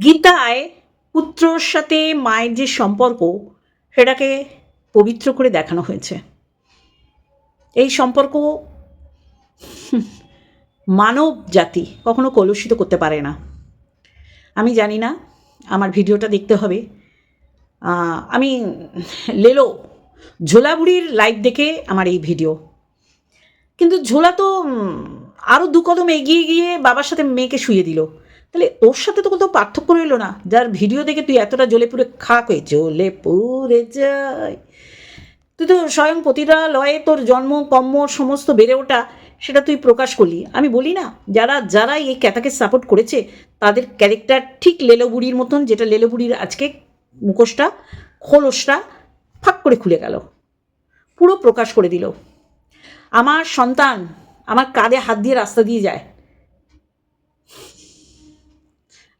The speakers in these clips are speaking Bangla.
গীতায় পুত্রর সাথে মায়ের যে সম্পর্ক, সেটাকে পবিত্র করে দেখানো হয়েছে। এই সম্পর্ক মানব জাতি কখনো কলুষিত করতে পারে না। আমি জানি না, আমার ভিডিওটা দেখতে হবে। আমি লেলো, ঝোলাবুড়ির লাইভ দেখে আমার এই ভিডিও। কিন্তু ঝোলা তো আরও দু কদম এগিয়ে গিয়ে বাবার সাথে মেয়েকে শুয়ে দিল। তাহলে তোর সাথে তো কোথাও পার্থক্য রইল না। যার ভিডিও দেখে তুই এতটা জ্বলে পুরে খাক হয়ে জ্বলে পুরে যায় তুই তো স্বয়ং প্রতিটা লয়ে তোর জন্ম, কর্ম সমস্ত বেড়ে ওঠা, সেটা তুই প্রকাশ করলি। আমি বলি না, যারা যারা এই ক্যাথাকে সাপোর্ট করেছে, তাদের ক্যারেক্টার ঠিক লেলোবুড়ির মতন, যেটা লেলোবুড়ির আজকে মুখোশটা, খোলসটা ফাঁক করে খুলে গেল। পুরো প্রকাশ করে দিল। আমার সন্তান আমার কাঁধে হাত দিয়ে রাস্তা দিয়ে যায়।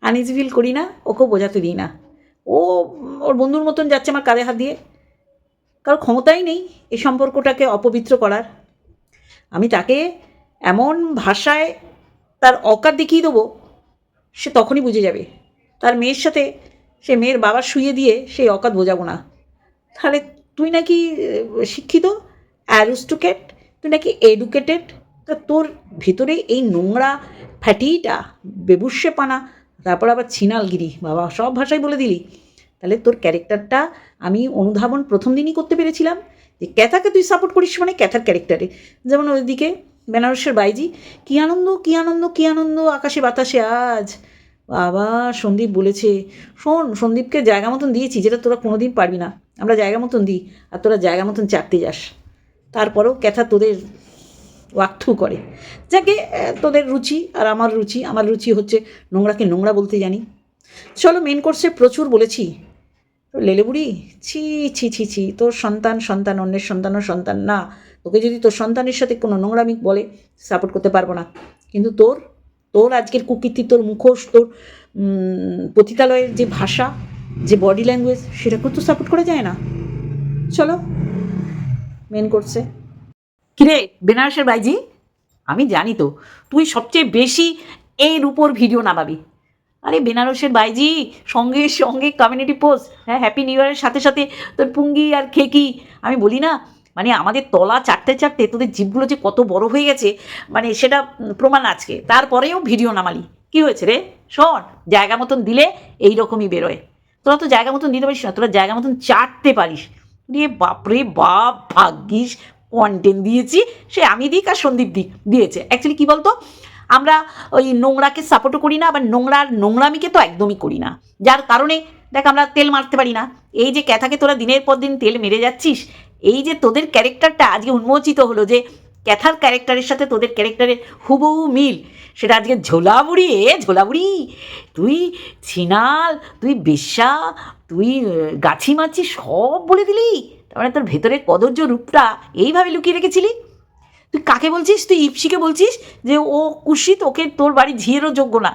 আনইজি ফিল করি না, ওকেও বোঝাতে দিই না। ও, ওর বন্ধুর মতন যাচ্ছে আমার কাঁধে হাত দিয়ে। কারোর ক্ষমতাই নেই এই সম্পর্কটাকে অপবিত্র করার। আমি তাকে এমন ভাষায় তার অকার দেখিয়ে দেবো, সে তখনই বুঝে যাবে। তার মেয়ের সাথে সে মেয়ের বাবা শুয়ে দিয়ে সেই অকাত বোঝাবো না। তাহলে তুই নাকি শিক্ষিত অ্যারিস্টোকেট তুই নাকি এডুকেটেড তা তোর ভেতরে এই নোংরা, ফ্যাটিটা বেবুসে পানা তারপর আবার ছিনালগিরি, বাবা, সব ভাষায় বলে দিলি। তাহলে তোর ক্যারেক্টারটা আমি অনুধাবন প্রথম দিনই করতে পেরেছিলাম যে ক্যাথাকে তুই সাপোর্ট করিস মানে ক্যাথার ক্যারেক্টারে যেমন ওইদিকে বেনারসের বাইজি, কী আনন্দ কী আনন্দ কী আনন্দ আকাশে বাতাসে আজ? বাবা, সন্দীপ বলেছে, শোন, সন্দীপকে জায়গা মতন দিয়েছি যেটা তোরা কোনো দিন পারবি না। আমরা জায়গা মতন দিই, আর তোরা জায়গা মতন চাটতে যাস। তারপরেও ক্যাথা তোদের ওয়াকথু করে। যাকে তোদের রুচি আর আমার রুচি আমার রুচি হচ্ছে নোংরাকে নোংরা বলতে জানি। চলো মেন কোর্সে প্রচুর বলেছি। লেলেবুড়ি? ছি ছি ছি ছি, তোর সন্তান সন্তান, অন্যের সন্তানও সন্তান। না, তোকে যদি তোর সন্তানের সাথে কোনো নোংরামি বলে সাপোর্ট করতে পারব না। কিন্তু তোর তোর আজকের কুকীর্তি, তোর মুখোশ, তোর পতিতালয়ের যে ভাষা, যে বডি ল্যাঙ্গুয়েজ সেটাকেও তো সাপোর্ট করা যায় না। চলো মেন কোর্সে কিরে, বেনারসের বাইজি? আমি জানি তো, তুই সবচেয়ে বেশি এর উপর ভিডিও নামাবি। আরে, বেনারসের বাইজি, সঙ্গে সঙ্গে কমিউনিটি পোস্ট হ্যাঁ হ্যাপি নিউ ইয়ারের সাথে সাথে তোর পুঙ্গি আর খেকি। আমি বলি না মানে আমাদের তলা চারটে চারটে তোদের জীবগুলো যে কত বড় হয়ে গেছে মানে সেটা প্রমাণ আজকে। তারপরেও ভিডিও নামালি। কি হয়েছে রে? শোন, জায়গা মতন দিলে এই রকমই বেরোয়। তোরা তো জায়গা মতন দিতে পারিস না তোরা জায়গা মতন চাটতে পারিস। রে বাপরে বাপ, ভাগ্যিস কন্টেন্ট দিয়েছি, সে আমি দিক আর সন্দীপ দিক দিয়েছে। অ্যাকচুয়ালি কী বলতো? আমরা ওই নোংরাকে সাপোর্টও করি না, আবার নোংরার নোংরামিকে তো একদমই করি না। যার কারণে দেখ আমরা তেল মারতে পারি না। এই যে ক্যাথাকে তোরা দিনের পর দিন তেল মেরে যাচ্ছিস, এই যে তোদের ক্যারেক্টারটা আজকে উন্মোচিত হলো যে ক্যাথার ক্যারেক্টারের সাথে তোদের ক্যারেক্টারের হুবহু মিল, সেটা আজকে ঝোলাবুড়ি, এ ঝোলাবুড়ি, তুই ছিনাল, তুই বেশ্যা, তুই গাছি মাছি সব বলে দিলি। তার মানে তোর ভেতরের কদর্য রূপটা এইভাবে লুকিয়ে রেখেছিলি? তুই কাকে বলছিস? তুই ইপসিকে বলছিস যে ও কুশিত, ওকে তোর বাড়ি ঝিয়েরও যোগ্য না।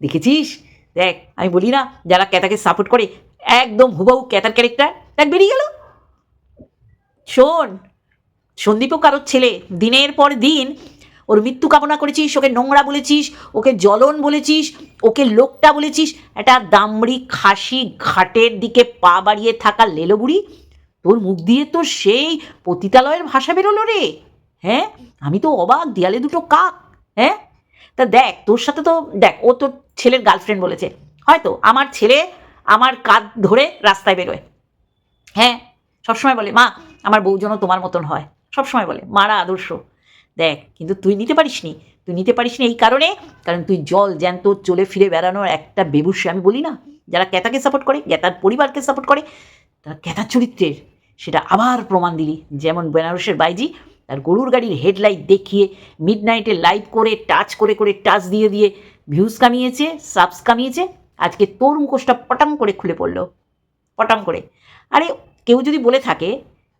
দেখেছিস? দেখ, আমি বলি না, যারা ক্যাতাকে সাপোর্ট করে, একদম হুবাহু ক্যাতার ক্যারেক্টার দেখ, বেরিয়ে গেল। শোন, সন্দীপও কারোর ছেলে। দিনের পর দিন ওর মৃত্যু কামনা করেছিস, ওকে নোংরা বলেছিস, ওকে জ্বলন বলেছিস, ওকে লোকটা বলেছিস। একটা দামড়ি খাসি ঘাটের দিকে পা বাড়িয়ে থাকা লেলোবুড়ি, তোর মুখ দিয়ে তো সেই পতিতালয়ের ভাষা বেরোলো রে। হ্যাঁ? আমি তো অবাক, দেয়ালে দুটো কাক হ্যাঁ? তা দেখ, তোর সাথে তো, দেখ, ও তোর ছেলের গার্লফ্রেন্ড বলেছে। হয়তো আমার ছেলে আমার কাঁধ ধরে রাস্তায় বেরোয়। হ্যাঁ? সবসময় বলে, মা, আমার বউ যেন তোমার মতন হয়। সবসময় বলে, মারা আদর্শ। দেখ, কিন্তু তুই নিতে পারিস নি তুই নিতে পারিস নি এই কারণে, কারণ তুই জল জ্যান্ত চলে ফিরে বেড়ানোর একটা বেবুসে আমি বলি না। যারা ক্যাতাকে সাপোর্ট করে ক্যাতার পরিবারকে সাপোর্ট করে, তারা ক্যাতার চরিত্রের, সেটা আবার প্রমাণ দিলি। যেমন বেনারসের বাইজি, তার গরুর গাড়ির হেডলাইট দেখিয়ে মিড নাইটে লাইভ করে টাচ করে করে টাচ দিয়ে দিয়ে ভিউজ কামিয়েছে সাবস কামিয়েছে, আজকে তোর মুখোশটা পটাম করে খুলে পড়ল। পটাম করে। আরে, কেউ যদি বলে থাকে,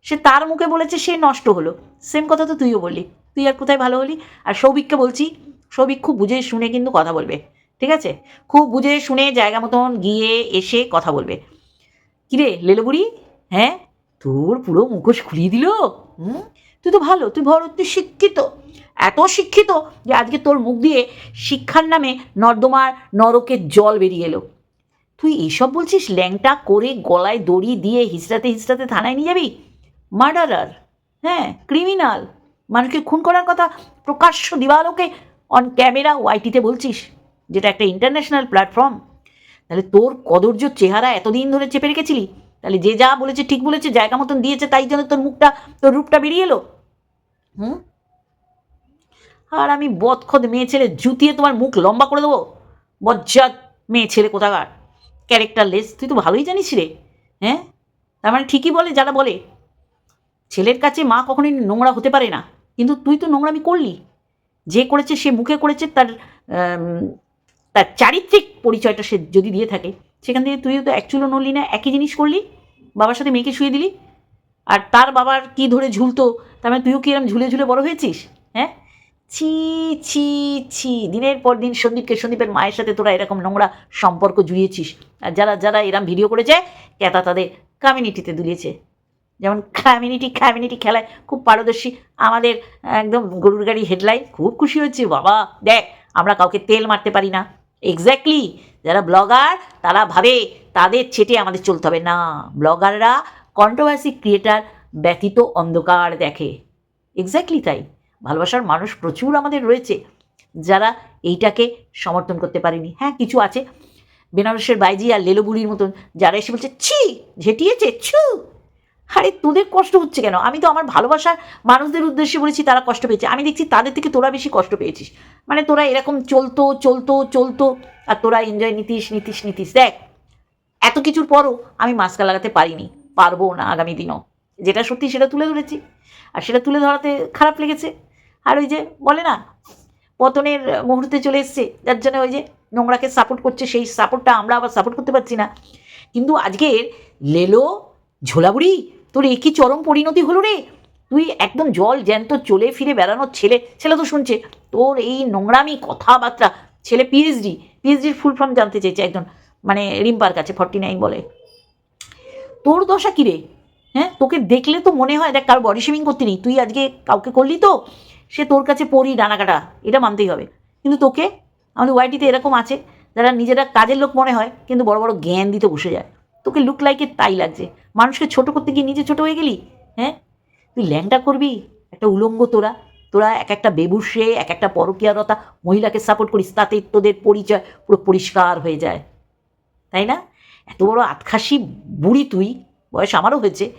সে তার মুখে বলেছে, সে নষ্ট হলো। সেম কথা তো তুইও বললি। তুই আর কোথায় ভালো হলি? আর সৌভিককে বলছি, সৌভিক খুব বুঝে শুনে কিন্তু কথা বলবে, ঠিক আছে? খুব বুঝে শুনে জায়গা মতন গিয়ে এসে কথা বলবে। কিরে, লেলবুড়ি? হ্যাঁ? তোর পুরো মুখোশ খুলিয়ে দিল? হুম? তুই তো ভালো, তুই বড় তুই শিক্ষিত। এত শিক্ষিত যে আজকে তোর মুখ দিয়ে শিক্ষার নামে নর্দমার নরকের জল বেরিয়ে এলো। তুই এইসব বলছিস, ল্যাংটা করে গলায় দড়ি দিয়ে হিসড়াতে হিসড়াতে থানায় নিয়ে যাবি? মার্ডারার হ্যাঁ ক্রিমিনাল। মানুষকে খুন করার কথা প্রকাশ্য দিবালোকে অন ক্যামেরা ওয়াইটিতে বলছিস, যেটা একটা ইন্টারন্যাশনাল প্ল্যাটফর্ম তাহলে তোর কদর্য চেহারা এতদিন ধরে চেপে রেখেছিলি, তাহলে যে যা বলেছে, ঠিক বলেছে, জায়গা মতন দিয়েছে, তাই জন্য তোর মুখটা, তোর রূপটা বেরিয়ে এলো? হুম? আর আমি বদখদ মেয়ে ছেলে জুতিয়ে তোমার মুখ লম্বা করে দেবো? বজ্জাত মেয়ে ছেলে কোথাকার? ক্যারেক্টারলেস, তুই তো ভালোই জানিস রে হ্যাঁ? তার মানে ঠিকই বলে, যারা বলে। ছেলের কাছে মা কখনোই নোংরা হতে পারে না। কিন্তু তুই তো নোংরামি করলি। যে করেছে সে মুখে করেছে, তার তার চারিত্রিক পরিচয়টা সে যদি দিয়ে থাকে, সেখান থেকে তুইও তো অ্যাকচুয়ালি নড়লি না, একই জিনিস করলি, বাবার সাথে মেয়েকে শুয়ে দিলি, আর তার বাবার কি ধরে ঝুলতো, তার মানে তুইও কি এরকম ঝুলে ঝুলে বড় হয়েছিস? হ্যাঁ? ছি ছি ছি, দিনের পর দিন সন্দীপকে সন্দীপের মায়ের সাথে তোরা এরকম নোংরা সম্পর্ক জুড়িয়েছিস, আর যারা যারা এরম ভিডিও করেছে ক্যাতা তাদের কমিউনিটিতে দুলিয়েছে। যেমন কমিউনিটি কমিউনিটি খেলায় খুব পারদর্শী। আমাদের একদম গরুর গাড়ি হেডলাইন খুব খুশি হচ্ছে। বাবা, দেখ, আমরা কাউকে তেল মারতে পারি না। এক্স্যাক্টলি যারা ব্লগার তারা ভাবে, তাদের ছেটে আমাদের চলতে হবে। না ব্লগাররা কন্ট্রোভার্সি ক্রিয়েটার ব্যতীত অন্ধকার দেখে। এক্স্যাক্টলি তাই। ভালোবাসার মানুষ প্রচুর আমাদের রয়েছে, যারা এইটাকে সমর্থন করতে পারেনি। হ্যাঁ কিছু আছে। বেনারসের বাইজি আর লেলোবুড়ির মতন, যারা এসে বলছে, ছি, ঝেটিয়েছে, ছু! আরে তোদের কষ্ট হচ্ছে কেন? আমি তো আমার ভালোবাসার মানুষদের উদ্দেশ্যে বলেছি, তারা কষ্ট পেয়েছে। আমি দেখছি তাদের থেকে তোরা বেশি কষ্ট পেয়েছিস। মানে তোরা এরকম চলতো চলতো চলতো, আর তোরা এনজয় নিতিস নিতিস নিতিস। দেখ, এত কিছুর পরও আমি মাস্কা লাগাতে পারিনি, পারব না আগামী দিনও। যেটা সত্যি সেটা তুলে ধরেছি। আর সেটা তুলে ধরাতে খারাপ লেগেছে। আর ওই যে বলে না, পতনের মুহূর্তে চলে এসছে, যার জন্য ওই যে নোংরাকে সাপোর্ট করছে, সেই সাপোর্টটা আমরা আবার সাপোর্ট করতে পারছি না। কিন্তু আজকের লেলো ঝোলাবুড়ি তোর এ কি চরম পরিণতি হলো রে? তুই একদম জল জ্যান্ত চলে ফিরে বেড়ানোর ছেলে। ছেলে তো শুনছে। তোর এই নোংরামি কথাবার্তা। ছেলে পিএইচডি পিএইচডির ফুল ফর্ম জানতে চেয়েছে একজন। মানে রিম্পার কাছে ফর্টি নাইন বলে। তোর দশা কী রে? হ্যাঁ? তোকে দেখলে তো মনে হয়, দেখ, কারও বডি শেমিং করতে নেই। তুই আজকে কাউকে করলি তো, সে তোর কাছে পড়ি ডানা কাটা এটা মানতেই হবে। কিন্তু তোকে, আমাদের ওয়াইটিতে এরকম আছে, যারা নিজেরা কাজের লোক মনে হয়, কিন্তু বড় বড় জ্ঞান দিতে বসে যায়। তোকে লুক লাইকে তাই লাগছে। মানুষকে ছোট করতে গিয়ে নিজে ছোট হয়ে গেলি? হ্যাঁ? তুই ল্যাংটা করবি? একটা উলঙ্গ তোরা। তোরা এক একটা বেবুসে, এক একটা পরকীয়ারতা মহিলাকে সাপোর্ট করিস, তাতে তোদের পরিচয় পুরো পরিষ্কার হয়ে যায়। তাই না? এত বড় আতখাসি বুড়ি তুই, বয়স আমারও হয়েছে,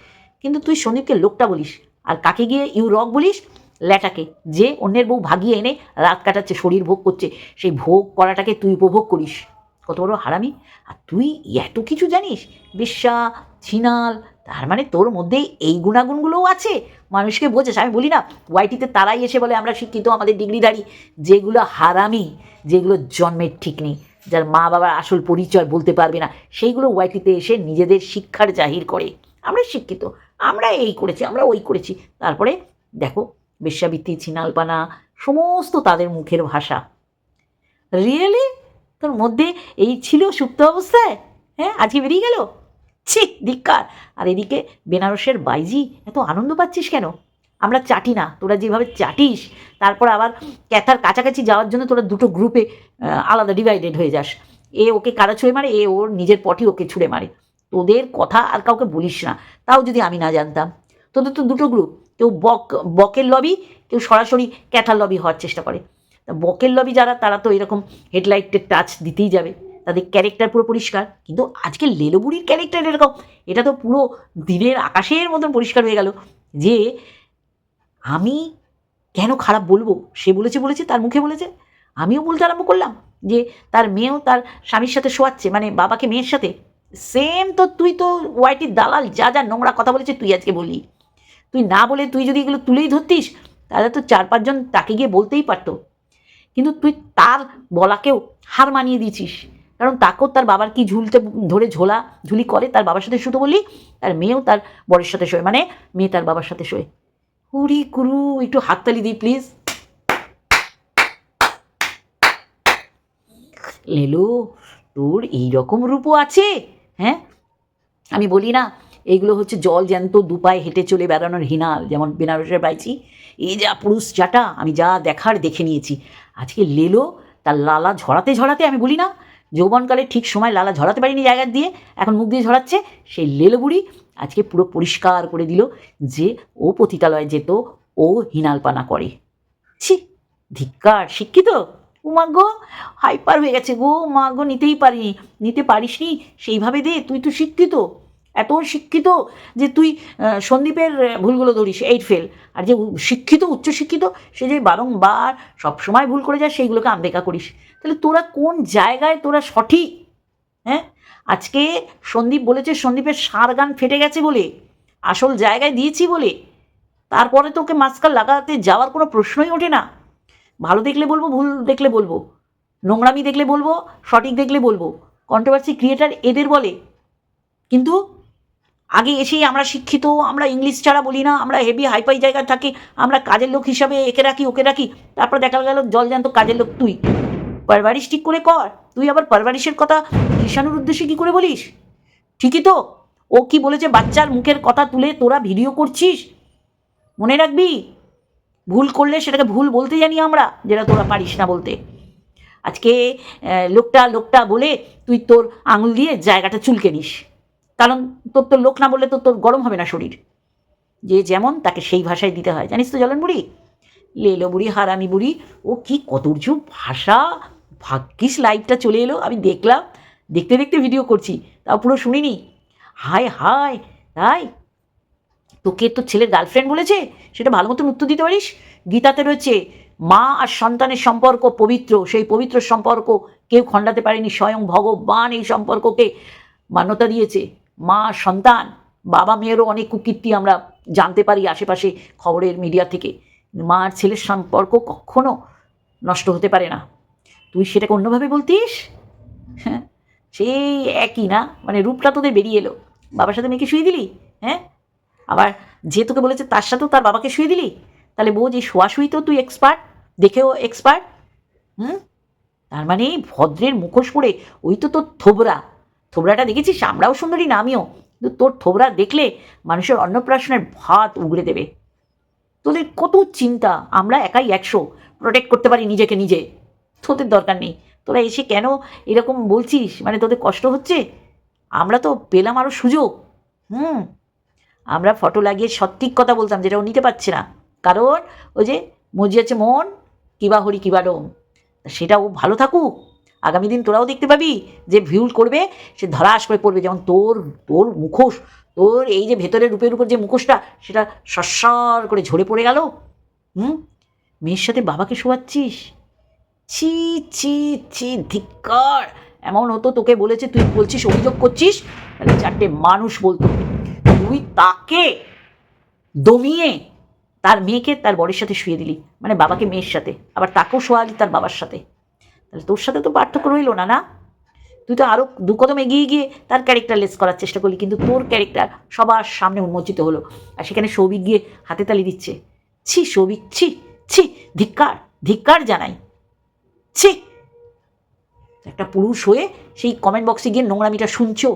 কিন্তু তুই সন্দীপকে লোকটা বলিস। আর কাকে গিয়ে ইউ রক বলিস? ল্যাটাকে, যে অন্যের বউ ভাগিয়ে এনে রাত কাটাচ্ছে, শরীর ভোগ করছে, সেই ভোগ করাটাকে তুই উপভোগ করিস। কত বড় হারামি। আর তুই এত কিছু জানিস? বিশ্বা ছিনাল তার মানে তোর মধ্যে এই গুণাগুণগুলোও আছে। মানুষকে বোঝাস, আমি বলি না, ওয়াইটিতে তারাই এসে বলে, আমরা শিক্ষিত, আমাদের ডিগ্রিধারী, যেগুলো হারামি, যেগুলো জন্মের ঠিক নেই, যার মা বাবার আসল পরিচয় বলতে পারবে না, সেইগুলো ওয়াইটিতে এসে নিজেদের শিক্ষার জাহির করে। আমরা শিক্ষিত, আমরা এই করেছি, আমরা ওই করেছি। তারপরে দেখো, বেশ্যাবৃত্তি, ছিনালপানা, সমস্ত তাদের মুখের ভাষা। রিয়েলি তোর মধ্যে এই ছিল সুপ্ত অবস্থায়? হ্যাঁ আজকে বেরিয়ে গেল? ছি, ধিক্কার। আর এদিকে বেনারসের বাইজি, এত আনন্দ পাচ্ছিস কেন? আমরা চাটি না, তোরা যেভাবে চাটিস, তারপর আবার ক্যাথার কাছাকাছি যাওয়ার জন্য তোরা দুটো গ্রুপে আলাদা ডিভাইডেড হয়ে যাস। এ ওকে কারা ছুঁড়ে মারে, এ ওর নিজের পটি ওকে ছুঁড়ে মারে। তোদের কথা আর কাউকে বলিস না, তাও যদি আমি না জানতাম। তোদের তো দুটো গ্রুপ কেউ বক, বকের লবি কেউ সরাসরি ক্যাথার লবি হওয়ার চেষ্টা করে। বকের লবি যারা, তারা তো এরকম হেডলাইটের টাচ দিতেই যাবে। তাদের ক্যারেক্টার পুরো পরিষ্কার, কিন্তু আজকে লেলোবুড়ির ক্যারেক্টার এরকম, এটা তো পুরো দিনের আকাশের মতন পরিষ্কার হয়ে গেল যে আমি কেন খারাপ বলব? সে বলেছে বলেছে, তার মুখে বলেছে। আমিও বলতে আরম্ভ করলাম যে তার মেয়েও তার স্বামীর সাথে শোয়াচ্ছে মানে বাবাকে মেয়ের সাথে। সেম তো তুই তো ওয়াইটির দালাল, যা যা নোংরা কথা বলেছে তুই আজকে বললি। তুই না বলে তুই যদি এগুলো তুলেই ধরতিস, তাহলে তো চার পাঁচজন তাকে গিয়ে বলতেই পারতো। কিন্তু তুই তার বলাকেও হার মানিয়ে দিয়েছিস। কারণ তাকেও তার বাবার কি ঝুলতে ধরে ঝোলা, ঝুলি করে, তার বাবার সাথে শুধু বলি, তার মেয়েও তার বরের সাথে শোয় মানে মেয়ে তার বাবার সাথে শোয়। হুড়ি কুরু একটু হাততালি দিই প্লিজ লেলো, তোর এই রকম রূপও আছে? হ্যাঁ? আমি বলি না এইগুলো হচ্ছে জল জ্যান্ত দুপায়ে হেঁটে চলে বেড়ানোর হিনাল, যেমন বেনারসের বাইছি এই যা পুরুষ জাটা, আমি যা দেখার দেখে নিয়েছি। আজকে লেলো তার লালা ঝরাতে ঝরাতে, আমি বলি না যৌবনকালে ঠিক সময় লালা ঝরাতে পারিনি জায়গা দিয়ে, এখন মুখ দিয়ে ঝরাচ্ছে সেই লেলো বুড়ি। আজকে পুরো পরিষ্কার করে দিল যে ও পতিতালয়ে যেত, ও হিনালপানা করে। ছি, ধিক্কার, শিক্ষিত? উমা গো হাইপার হয়ে গেছে গো মা গো, নিতেই পারিনি নিতে পারিসনি, সেইভাবে দে, তুই তো শিক্ষিত। এত শিক্ষিত যে তুই সন্দীপের ভুলগুলো ধরিস এইট ফেল আর যে শিক্ষিত, উচ্চশিক্ষিত, সে যে বারংবার সবসময় ভুল করে যায়, সেইগুলোকে আনদেখা করিস। তাহলে তোরা কোন জায়গায় তোরা সঠিক? হ্যাঁ? আজকে সন্দীপ বলেছে, সন্দীপের সার গান ফেটে গেছে বলে, আসল জায়গায় দিয়েছি বলে, তারপরে তোকে মাস্কার লাগাতে যাওয়ার কোনো প্রশ্নই ওঠে না। ভালো দেখলে বলব, ভুল দেখলে বলব, নোংরামি দেখলে বলব, সঠিক দেখলে বলব কন্ট্রোভার্সি ক্রিয়েটার এদের বলে। কিন্তু আগে এসেই আমরা শিক্ষিত, আমরা ইংলিশ ছাড়া বলি না, আমরা হেভি হাইফাই জায়গায় থাকি, আমরা কাজের লোক হিসাবে একে রাখি, ওকে রাখি, তারপর দেখা গেল জল জ্যান্ত কাজের লোক তুই। পারভারিশ ঠিক করে কর, তুই আবার পারভারিশের কথা কৃষাণুর উদ্দেশ্যে কী করে বলিস? ঠিকই তো, ও কি বলেছে বাচ্চার মুখের কথা তুলে তোরা ভিডিও করছিস? মনে রাখবি, ভুল করলে সেটাকে ভুল বলতে জানি আমরা, যেটা তোরা পারিস না বলতে। আজকে লোকটা লোকটা বলে তুই তোর আঙুল দিয়ে জায়গাটা চুলকে নিস। কারণ তোর তোর লোক না বললে তো তোর গরম হবে না শরীর। যে যেমন তাকে সেই ভাষায় দিতে হয়। জানিস তো জলন বুড়ি? লেলো বুড়ি, হারামি বুড়ি, ও কি কতর্য ভাষা! ভাগ্যিস লাইভটা চলে এলো। আমি দেখলাম, দেখতে দেখতে ভিডিও করছি, তাও পুরো শুনিনি। হায় হায় তাই? তোকে তোর ছেলের গার্লফ্রেন্ড বলেছে, সেটা ভালো মতন উত্তর দিতে পারিস? গীতাতে রয়েছে, মা আর সন্তানের সম্পর্ক পবিত্র, সেই পবিত্র সম্পর্ক কেউ খণ্ডাতে পারেনি, স্বয়ং ভগবান এই সম্পর্ককে মান্যতা দিয়েছে। মা, সন্তান, বাবা মেয়েরও অনেক কুকীর্তি আমরা জানতে পারি আশেপাশে খবরের মিডিয়া থেকে। মা আর ছেলের সম্পর্ক কখনো নষ্ট হতে পারে না। তুই সেটাকে অন্যভাবে বলতিস? হ্যাঁ সেই একই না? মানে রূপটা তোদের বেরিয়ে এলো। বাবার সাথে মেয়েকে শুয়ে দিলি? হ্যাঁ? আবার যে তোকে বলেছে তার সাথেও তার বাবাকে শুয়ে দিলি? তাহলে বোঝ এই তো তুই এক্সপার্ট দেখেও এক্সপার্ট হুম? তার মানে ভদ্রের মুখোশ পরে ওই তো তোর থোবরা। থোবরাটা দেখেছিস? আমরাও সুন্দরী, না আমিও। কিন্তু তোর থোবরা দেখলে মানুষের অন্নপ্রাশনের ভাত উগড়ে দেবে। তোদের কত চিন্তা? আমরা একাই একশো। প্রোটেক্ট করতে পারি নিজেকে নিজে। তোদের দরকার নেই। তোরা এসে কেন এরকম বলছিস? মানে তোদের কষ্ট হচ্ছে? আমরা তো পেলাম আরও সুযোগ। হুম। আমরা ফটো লাগিয়ে সত্যিক কথা বলতাম, যেটা ও নিতে পারছে না। কারণ ওই যে মজিয়াছে মন, কিবা হরি কিবা ডোম। সেটা ও ভালো থাকুক। আগামী দিন তোরাও দেখতে পাবি যে ভিউল করবে, সে ধরাস করে পড়বে। যেমন তোর তোর মুখোশ, তোর এই যে ভেতরের রূপের উপর যে মুখোশটা, সেটা সস্বর করে ঝরে পড়ে গেল। হুম? মেয়ের সাথে বাবাকে শোয়াচ্ছিস? ছি ছি ছি, ধিক্কার। এমন হতো তোকে বলেছে, তুই বলছিস, অভিযোগ করছিস। তাহলে চারটে মানুষ বলতো, তুই তাকে দমিয়ে তার মেয়েকে তার বরের সাথে শুয়ে দিলি। মানে বাবাকে মেয়ের সাথে, আবার তাকেও শোয়ালি তার বাবার সাথে। তাহলে তোর সাথে তো পার্থক্য রইল না না? তুই তো আরও দু কদম এগিয়ে গিয়ে তার ক্যারেক্টার লেস করার চেষ্টা করলি, কিন্তু তোর ক্যারেক্টার সবার সামনে উন্মোচিত হলো আর সেখানে সৌভিক গিয়ে হাতে তালি দিচ্ছে। ছি সৌভিক, ছি ছি, ধিক্কার ধিক্কার জানাই। ছি। একটা পুরুষ হয়ে সেই কমেন্ট বক্সে গিয়ে নোংরামিটা শুনছো?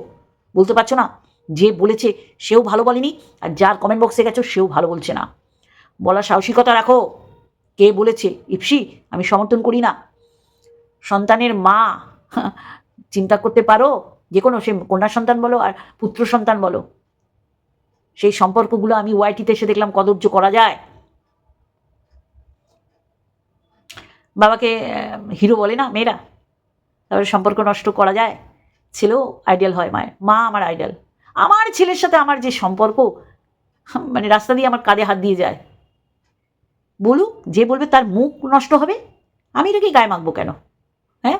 বলতে পারছ না? যে বলেছে সেও ভালো বলেনি আর যার কমেন্ট বক্সে গেছো সেও ভালো বলছে না। বলার সাহসিকতা রাখো। কে বলেছে? ইপসি আমি সমর্থন করি না। সন্তানের মা, চিন্তা করতে পারো যে কোনো সে কন্যা সন্তান বলো আর পুত্র সন্তান বলো। সেই সম্পর্কগুলো আমি ওয়াইটিতে এসে দেখলাম কদর্য করা যায়। বাবাকে হিরো বলে না মেয়েরা? তারপরে সম্পর্ক নষ্ট করা যায়। ছেলেও আইডিয়াল হয় মায়ের। মা আমার আইডিয়াল। আমার ছেলের সাথে আমার যে সম্পর্ক মানে রাস্তা দিয়ে আমার কাঁধে হাত দিয়ে যায়। বলুক, যে বলবে তার মুখ নষ্ট হবে? আমি এটাকে গায়ে মাখবো কেন? হ্যাঁ?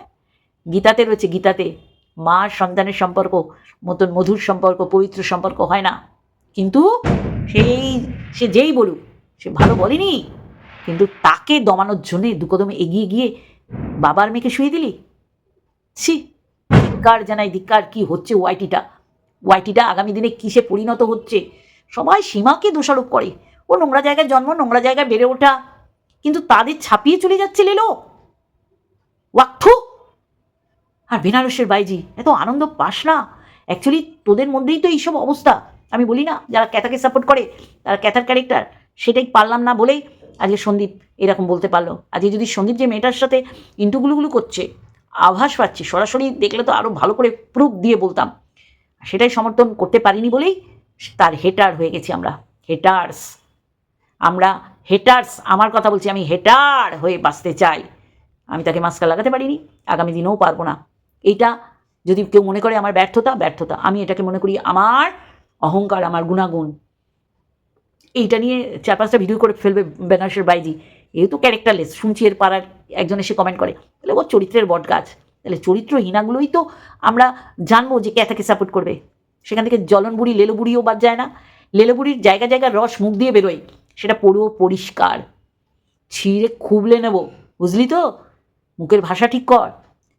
গীতাতে রয়েছে, গীতাতে। মা সন্তানের সম্পর্ক, মতন মধুর সম্পর্ক, পবিত্র সম্পর্ক হয় না। কিন্তু সেই, সে যেই বলুক, সে ভালো বলেনি। কিন্তু তাকে দমানোর জন্যে দুকদমে এগিয়ে গিয়ে বাবার মেয়েকে শুয়ে দিলি? ছি, ধিক্কার জানাই, ধিক্কার কি হচ্ছে ওয়াইটিটা? ওয়াইটিটা আগামী দিনে কিসে পরিণত হচ্ছে? সবাই সীমাকে দোষারোপ করে। ও নোংরা জায়গায় জন্ম, নোংরা জায়গায় বেড়ে ওঠা। কিন্তু তাদের ছাপিয়ে চলে যাচ্ছে লেলো ওয়াক্থু? আর বেনারসের বাইজি, এত আনন্দ পাস না। অ্যাকচুয়ালি তোদের মধ্যেই তো এইসব অবস্থা। আমি বলি না, যারা ক্যাথাকে সাপোর্ট করে, তারা ক্যাথার ক্যারেক্টার সেটাই পারলাম না বলেই আজকে সন্দীপ এরকম বলতে পারল। আজকে যদি সন্দীপ যে মেয়েটার সাথে ইন্টুগুলোগুলো করছে, আভাস পাচ্ছি, সরাসরি দেখলে তো আরও ভালো করে প্রুফ দিয়ে বলতাম। সেটাই সমর্থন করতে পারিনি বলেই তার হেটার হয়ে গেছি আমরা। হেটার্স আমরা হেটার্স আমার কথা বলছি, আমি হেটার হয়ে বাঁচতে চাই। আমি তাকে মাস্কা লাগাতে পারিনি, আগামী দিনেও পারব না। এইটা যদি কেউ মনে করে আমার ব্যর্থতা ব্যর্থতা। আমি এটাকে মনে করি আমার অহংকার, আমার গুণাগুণ। এইটা নিয়ে চার পাঁচটা ভিডিও করে ফেলবে বেনারসের বাইজি। এও তো ক্যারেক্টারলেস শুনছি এর পাড়ার একজন এসে কমেন্ট করে। তাহলে ও চরিত্রের বট গাছ তাহলে চরিত্রহীনাগুলোই তো আমরা জানব যে ক্যাথাকে সাপোর্ট করবে। সেখান থেকে জলন বুড়ি, লেলো বুড়িও বাদ যায় না। লেলো বুড়ির জায়গা জায়গায় রস মুখ দিয়ে বেরোয়। সেটা পুরো পরিষ্কার। ছিঁড়ে খুবলে নেব। বুঝলি তো? মুখের ভাষা ঠিক কর।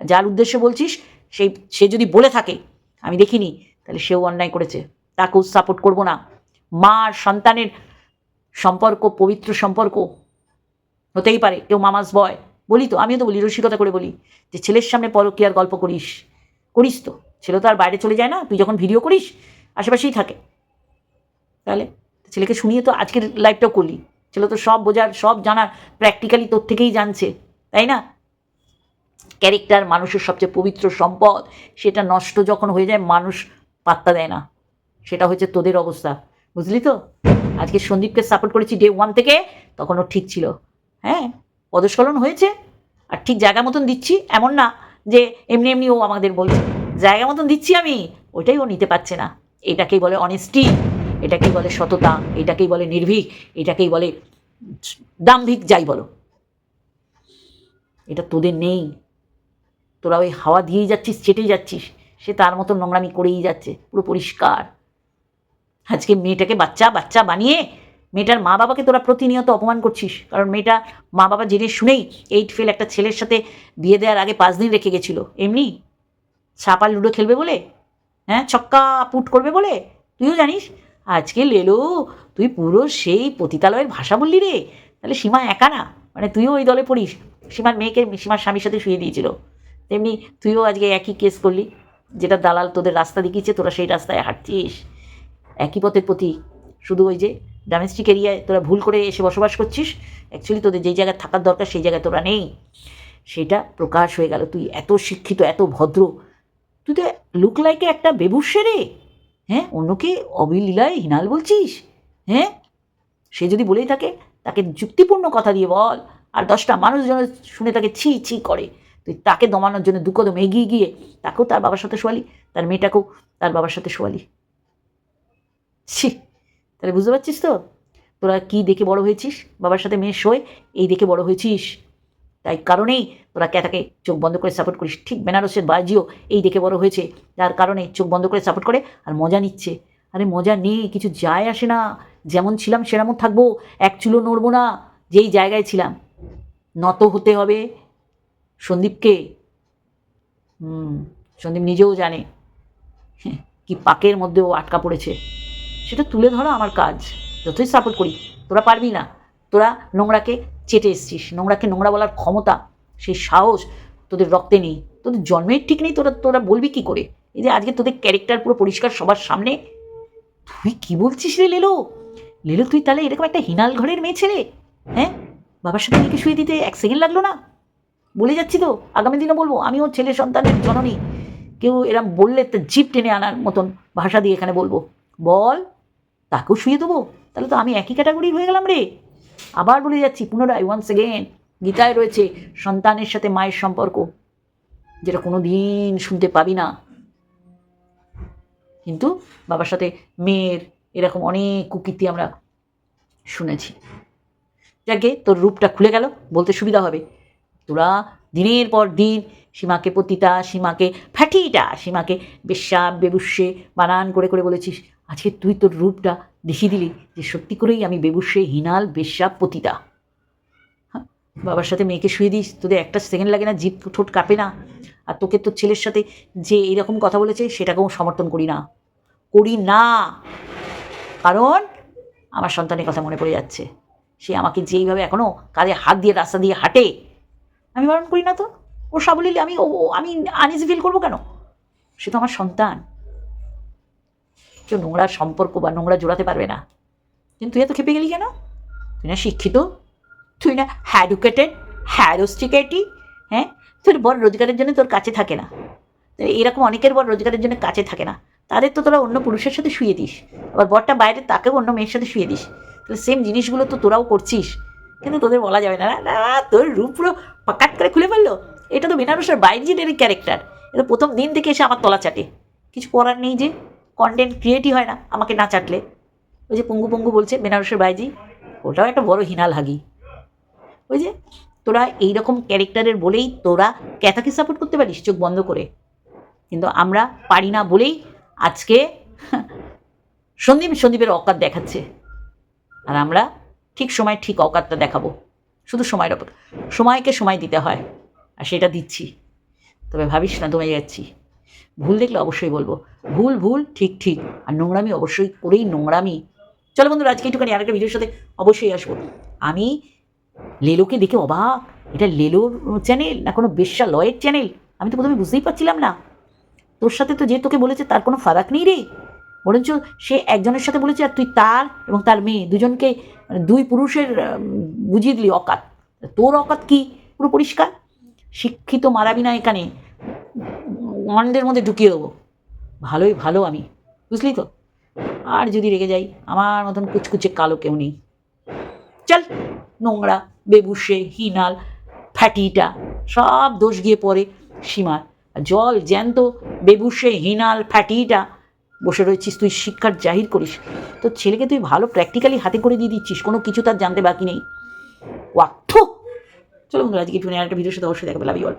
যার উদ্দেশ্যে বলছিস সেই সে যদি বলে থাকে, আমি দেখিনি, তাহলে সেও অন্যায় করেছে। তাকেও সাপোর্ট করব না। মা আর সন্তানের সম্পর্ক, পবিত্র সম্পর্ক হতেই পারে। কেউ মামাস বয়। বলি তো, আমিও তো বলি, রসিকতা করে বলি যে, ছেলের সামনে পরকীয়ার গল্প করিস। করিস তো। ছেলে তো আর বাইরে চলে যায় না। তুই যখন ভিডিও করিস, আশেপাশেই থাকে। তাহলে ছেলেকে শুনিয়ে তো আজকের লাইফটাও করলি। ছেলে তো সব বোঝার, সব জানার প্র্যাকটিক্যালি তোর থেকেই জানছে। তাই না? ক্যারেক্টার মানুষের সবচেয়ে পবিত্র সম্পদ, সেটা নষ্ট যখন হয়ে যায়, মানুষ পাত্তা দেয় না। সেটা হচ্ছে তোদের অবস্থা। বুঝলি তো? আজকে সন্দীপকে সাপোর্ট করেছি ডে ওয়ান থেকে, তখন ও ঠিক ছিল। হ্যাঁ পদস্খলন হয়েছে, আর ঠিক জায়গা মতন দিচ্ছি, এমন না যে এমনি এমনি ও আমাদের বলছে, জায়গা মতন দিচ্ছি আমি ওইটাই ও নিতে পারছে না। এটাকেই বলে অনেস্টি এটাকেই বলে সততা, এটাকেই বলে নির্ভীক, এটাকেই বলে দাম্ভিক, যাই বলো। এটা তোদের নেই। তোরা ওই হাওয়া দিয়েই যাচ্ছিস, চেটেই যাচ্ছিস। সে তার মতো নোংরামি করেই যাচ্ছে, পুরো পরিষ্কার। আজকে মেয়েটাকে বাচ্চা বাচ্চা বানিয়ে মেয়েটার মা বাবাকে তোরা প্রতিনিয়ত অপমান করছিস। কারণ মেয়েটা মা বাবা জেনে শুনেই এইট ফেল একটা ছেলের সাথে বিয়ে দেওয়ার আগে পাঁচ দিন রেখে গেছিল। এমনি? ছাপা লুডো খেলবে বলে? হ্যাঁ? ছক্কা পুট করবে বলে? তুইও জানিস? আজকে লেলো, তুই পুরো সেই পতিতালয়ের ভাষা বললি রে। তাহলে সীমা একা না? মানে তুইও ওই দলে পড়িস। সীমার মেয়েকে, সীমার স্বামীর সাথে শুয়ে দিয়েছিল। তেমনি তুইও আজকে একই কেস করলি, যেটা দালাল তোদের রাস্তা দেখিয়েছে, তোরা সেই রাস্তায় হাঁটছিস। একই পথের প্রতি শুধু ওই যে ডোমেস্টিক এরিয়ায় তোরা ভুল করে এসে বসবাস করছিস অ্যাকচুয়ালি তোদের যেই জায়গায় থাকার দরকার সেই জায়গায় তোরা নেই। সেটা প্রকাশ হয়ে গেল। তুই এত শিক্ষিত, এত ভদ্র। তুই তো লুক লাইকে একটা বেবুসে রে। হ্যাঁ অন্যকে অবিলীলায় হিনাল বলছিস? হ্যাঁ? সে যদি বলেই থাকে, তাকে যুক্তিপূর্ণ কথা দিয়ে বল। আর দশটা মানুষ যেন শুনে তাকে ছি ছি করে। তুই তাকে দমানোর জন্য দু কদম এগিয়ে গিয়ে তাকেও তার বাবার সাথে শোয়ালি, তার মেয়েটাকেও তার বাবার সাথে শোয়ালি। ছি, তাহলে বুঝতে পারছিস তো? তোরা কি দেখে বড় হয়েছিস? বাবার সাথে মেয়ে শোয়, এই দেখে বড় হয়েছিস। তাই কারণেই তোরা ক্যাথাকে চোখ বন্ধ করে সাপোর্ট করিস? ঠিক বেনারসের বাজিও এই দেখে বড় হয়েছে। যার কারণে চোখ বন্ধ করে সাপোর্ট করে আর মজা নিচ্ছে। আরে মজা নেই, কিছু যায় আসে না। যেমন ছিলাম সেরকম থাকব, এক চুলো নড়বো না। যেই জায়গায় ছিলাম, নত হতে হবে। সন্দীপকে? হুম, সন্দীপ নিজেও জানে কি পাকের মধ্যেও আটকা পড়েছে। সেটা তুলে ধরা আমার কাজ, যতই সাপোর্ট করি। তোরা পারবি না। তোরা নোংরাকে চেটে এসছিস। নোংরাকে নোংরা বলার ক্ষমতা, সেই সাহস তোদের রক্তে নেই। তোদের জন্মের ঠিক নেই, তোরা তোরা বলবি কি করে? এই যে আজকে তোদের ক্যারেক্টার পুরো পরিষ্কার সবার সামনে। তুই কি বলছিস রে লেলো? লেলো, তুই তাহলে এরকম একটা হিনাল ঘরের মেয়ে ছেলে? হ্যাঁ? বাবার সাথে শুয়ে দিতে এক সেকেন্ড লাগল না? বলে যাচ্ছি তো, আগামী দিনে বলব, আমিও ছেলে সন্তানের জননী। কেউ এরম বললে তো জিপ টেনে আনার মতন ভাষা দিয়ে এখানে বলব। বল, তাকেও শুয়ে দেবো? তাহলে তো আমি একই ক্যাটাগরির হয়ে গেলাম রে। আবার বলে যাচ্ছি পুনরায় ওয়ান্স এগেন গীতায় রয়েছে সন্তানের সাথে মায়ের সম্পর্ক, যেটা কোনো দিন শুনতে পাবি না। কিন্তু বাবার সাথে মেয়ের এরকম অনেক কুকীর্তি আমরা শুনেছি। যাকে তোর রূপটা খুলে গেল, বলতে সুবিধা হবে। তোরা দিনের পর দিন সীমাকে পতিতা সীমাকে ফ্যাটিটা সীমাকে বেশ্যা বেবুসে বানান করে করে বলেছিস। আজকে তুই তোর রূপটা দেখিয়ে দিলি যে সত্যি করেই আমি বেবুসে হিনাল বেশ্যা পতিতা। হ্যাঁ, বাবার সাথে মেয়েকে শুয়ে দিস তোদের একটা সেকেন্ড লাগে না জিপ ঠোঁট কাঁপে না। আর তোকে তোর ছেলের সাথে যে এইরকম কথা বলেছে সেটাকেও সমর্থন করি না। করি না। কারণ আমার সন্তানের কথা মনে পড়ে যাচ্ছে। সে আমাকে যেইভাবে এখনও কাঁধে হাত দিয়ে রাস্তা দিয়ে হাঁটে আমি বারণ করি না তো? ও সাবলীল, আমি, ও, আমি আনইজি ফিল করব কেন? সে তো আমার সন্তান। কেউ নোংরা সম্পর্ক বা নোংরা জোড়াতে পারবে না। কিন্তু তুই এত খেপে গেলি কেন? তুই না শিক্ষিত, তুই না হ্যাডুকেটেড হ্যারোস্টিকেটি হ্যাঁ? তোর বর রোজগারের জন্য তোর কাছে থাকে না। এরকম অনেকের বর রোজগারের জন্য কাছে থাকে না। তাদের তো তোরা অন্য পুরুষের সাথে শুয়ে দিস। আবার বরটা বাইরে তাকেও অন্য মেয়ের সাথে শুয়ে দিস। তাহলে সেম জিনিসগুলো তো তোরাও করছিস। কিন্তু তোদের বলা যাবে না। না তোর রূপ পুরো পাকাট করে খুলে ফেলল। এটা তো বেনারসের বাইজিনের ক্যারেক্টার। এটা প্রথম দিন থেকে এসে আমার তলা চাটে। কিছু করার নেই যে কন্টেন্ট ক্রিয়েটই হয় না আমাকে না চাটলে। ওই যে পঙ্গু পঙ্গু বলছে বেনারসের বাইজি, ওটাও একটা বড় হিনাল হাগি। ওই যে, তোরা এইরকম ক্যারেক্টারের বলেই তোরা ক্যাথাকে সাপোর্ট করতে পারিস চোখ বন্ধ করে। কিন্তু আমরা পারি না বলেই আজকে সন্দীপ, সন্দীপের অকাত দেখাচ্ছে। আর আমরা ঠিক সময় ঠিক অকাতটা দেখাবো। শুধু সময়ের অপেক্ষা সময়কে সময় দিতে হয়, আর সেটা দিচ্ছি। তবে ভাবিস না, দমে যাচ্ছি। ভুল দেখলে অবশ্যই বলব। ভুল ভুল, ঠিক ঠিক। আর নোংরামি অবশ্যই করেই নোংরামি। চলো বন্ধুরা, আজকে একটুখানি আরেকটা ভিডিওর সাথে অবশ্যই আসব। আমি লেলোকে দেখে অবাক। এটা লেলোর চ্যানেল না কোনো বেশ্যা লয়ের চ্যানেল আমি তো প্রথমে বুঝতেই পারছিলাম না। তোর সাথে তো যে তোকে বলেছে তার কোনো ফারাক নেই রে। বরঞ্চ সে একজনের সাথে বলেছে আর তুই তার এবং তার মেয়ে দুজনকে মানে দুই পুরুষের বুঝিয়ে দিলি অকাত। তোর অকাত কি? পুরো পরিষ্কার? শিক্ষিত মারাবি না এখানে মন্ডের মধ্যে ঢুকিয়ে দেবো। ভালোই ভালো আমি, বুঝলি তো? আর যদি রেগে যাই, আমার মতন কুচকুচে কালো কেউ নেই। চল, নোংরা, বেবুসে, হিনাল, ফ্যাটিটা, সব দোষ গিয়ে পড়ে সীমার। জল জ্যান্ত, বেবুসে, হিনাল, ফ্যাটিটা বসে রয়েছিস, তুই শিক্ষার জাহির করিস। তো ছেলেকে তুই ভালো প্র্যাকটিক্যালি হাতে করে দিয়ে দিচ্ছিস, কোনো কিছু তার জানতে বাকি নেই। ওয়াক্থ চলো আজকে একটু একটা ভিডিওর সাথে অবশ্যই দেখাবে লাভ ইউ অল